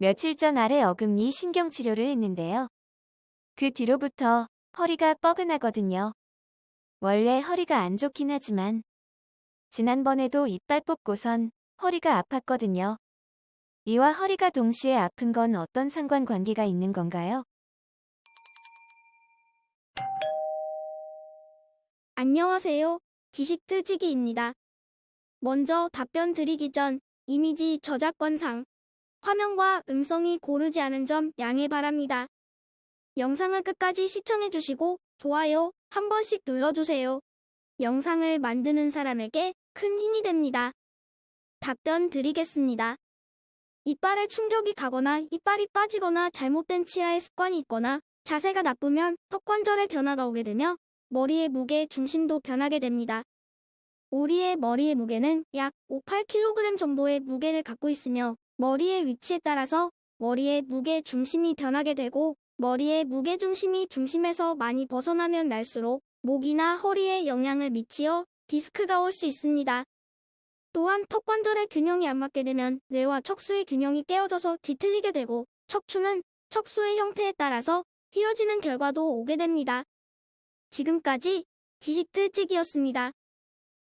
며칠 전 아래 어금니 신경치료를 했는데요. 그 뒤로부터 허리가 뻐근하거든요. 원래 허리가 안 좋긴 하지만 지난번에도 이빨 뽑고선 허리가 아팠거든요. 이와 허리가 동시에 아픈 건 어떤 상관관계가 있는 건가요? 안녕하세요. 지식틀지기입니다. 먼저 답변 드리기 전 이미지 저작권상 화면과 음성이 고르지 않은 점 양해 바랍니다. 영상을 끝까지 시청해주시고 좋아요 한 번씩 눌러주세요. 영상을 만드는 사람에게 큰 힘이 됩니다. 답변 드리겠습니다. 이빨에 충격이 가거나 이빨이 빠지거나 잘못된 치아의 습관이 있거나 자세가 나쁘면 턱관절에 변화가 오게 되며 머리의 무게 중심도 변하게 됩니다. 우리의 머리의 무게는 약 5, 8kg 정도의 무게를 갖고 있으며 머리의 위치에 따라서 머리의 무게 중심이 변하게 되고 머리의 무게 중심이 중심에서 많이 벗어나면 날수록 목이나 허리에 영향을 미치어 디스크가 올 수 있습니다. 또한 턱 관절의 균형이 안 맞게 되면 뇌와 척수의 균형이 깨어져서 뒤틀리게 되고 척추는 척수의 형태에 따라서 휘어지는 결과도 오게 됩니다. 지금까지 지식틀찍이었습니다.